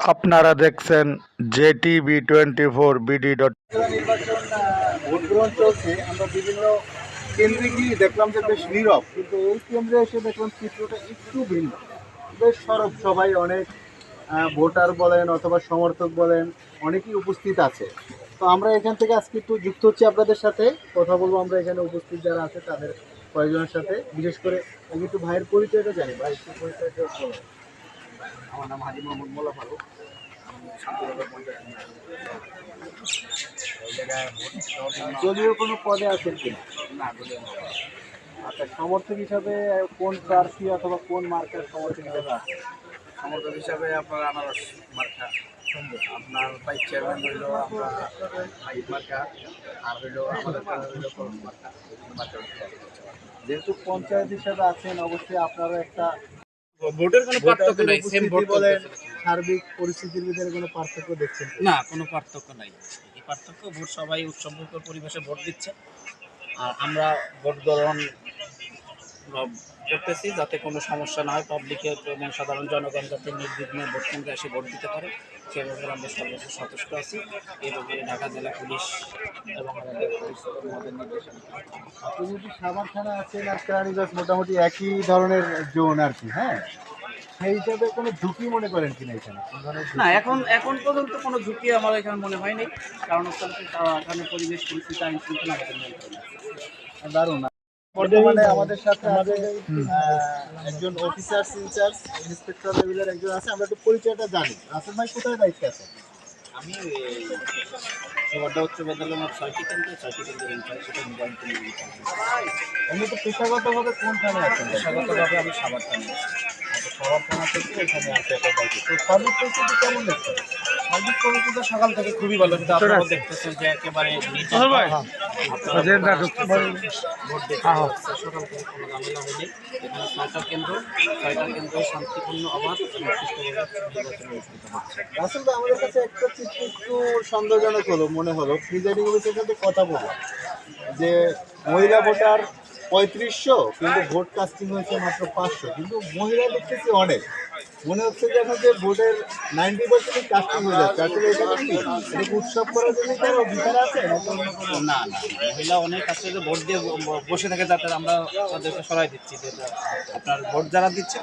আপনারা দেখছেন JTV twenty four BD dot নির্বাচন চলছে। আমরা বিভিন্ন কেন্দ্রে গিয়ে দেখলাম যে বেশ নীরব, কিন্তু এই কেন্দ্রে এসে দেখলাম চিত্রটা একটু ভিন্ন। বেশ সরব সবাই, অনেক ভোটার বলেন অথবা সমর্থক বলেন, অনেকেই উপস্থিত আছে। তো আমরা এখান থেকে আজকে একটু যুক্ত হচ্ছি আপনাদের সাথে। কথা বলব আমরা এখানে উপস্থিত যারা আছে, তাদের কয়েকজনের সাথে। বিশেষ করে আমি একটু ভাইয়ের পরিচয়টা জানি। ভাই পরিচয়টা আমার নাম হাজি মোহাম্মদ মোল্লা ফারুক। দলীয় কোনো পদে আছেন কিনা? না আচ্ছা সমর্থক হিসাবে কোন প্রার্থী অথবা কোন মার্কের সমর্থক হিসাবে আছে সমর্থক হিসাবে আপনার আনারস মার্কা। আপনার ভাইস চেয়ারম্যান হইল আপনার ভাইস মার্কা আর হইল আমাদের মার্কা যেহেতু পঞ্চায়েত হিসাবে আছেন অবশ্যই আপনারও একটা ভোটের কোনো পার্থক্য নাই সেম ভোট বলেন সার্বিক পরিস্থিতির ভিতরে কোনো পার্থক্য দেখছেন? না কোনো পার্থক্য নাই। এই পার্থক্য ভোট সবাই উৎসব পরিবেশে ভোট দিচ্ছে। আর আমরা ভোট গ্রহণ করতেছি যাতে কোনো সমস্যা না হয়। পাবলিকের এবং সাধারণ জনগণ যাতে নির্বিঘ্নে ভোট কেন্দ্রে এসে ভোট দিতে পারে সে ব্যাপারে আমরা সর্বোচ্চ সচেষ্ট আছি। এই ব্যাপারে ঢাকা জেলা পুলিশ এবং আমাদের পুলিশ আমাদের নির্দেশনা আপনি যদি সাভার থানা আছেন আর কেরানীগঞ্জ মোটামুটি একই ধরনের জোন আর কি হ্যাঁ? সেই হিসাবে কোনো ঝুঁকি মনে করেন কিনা এখানে? না এখন এখন পর্যন্ত কোনো ঝুঁকি আমার এখানে মনে হয়নি। কারণ হচ্ছে এখানে পরিবেশ পরিস্থিতি আইন শৃঙ্খলা। দারুণ। বর্তমানে আমাদের সাথে আছে আহ, একজন অফিসার ইনচার্জ ইন্সপেক্টর লেভেলের একজন আছে আমরা একটু পরিচয়টা জানি। রাসেল ভাই কোথায় দায়িত্বে আছে? আমি সুবর্ণা উচ্চ বিদ্যালয়ের মোট ছয়টি কেন্দ্র ছয়টি কেন্দ্রের ইনচার্জ সেটা মোবাইল এমনি তো পেশাগতভাবে কোন থানে আছেন? পেশাগতভাবে আমি সাবার থানি। সবার থানা থেকে এখানে আছে একটা দায়িত্ব। তো সার্ভিস পরিস্থিতি কেমন দেখছেন? সকাল থেকে খুবই ভালো কিন্তু আপনারাও দেখতেছেন যে একেবারে নিচে আপনারা ভোট দিতে হচ্ছে সকাল থেকে কোনো ঝামেলা হয়নি। এখানে ছয়টা কেন্দ্র ছয়টা কেন্দ্র শান্তিপূর্ণ অবাধ এবং সুষ্ঠুভাবে নির্বাচন অনুষ্ঠিত হচ্ছে। রাসেল ভাই আমাদের কাছে একটা চিত্র একটু সন্দেহজনক হলো মনে হলো প্রিজাইডিং অফিসের সাথে কথা বলব যে মহিলা ভোটার পঁয়ত্রিশশো কিন্তু ভোট কাস্টিং হয়েছে মাত্র পাঁচশো কিন্তু মহিলা দেখতেছি অনেক। মনে হচ্ছে যে যে ভোটের নাইনটি পার্সেন্ট কাস্টিং হয়ে যাচ্ছে। আসলে এটা কি? উৎসব করার জন্য কেন বিচার আছে? না মহিলা অনেক আছে যে ভোট দিয়ে বসে থাকে, যাতে আমরা তাদেরকে সরাই দিচ্ছি আপনার ভোট যারা দিচ্ছে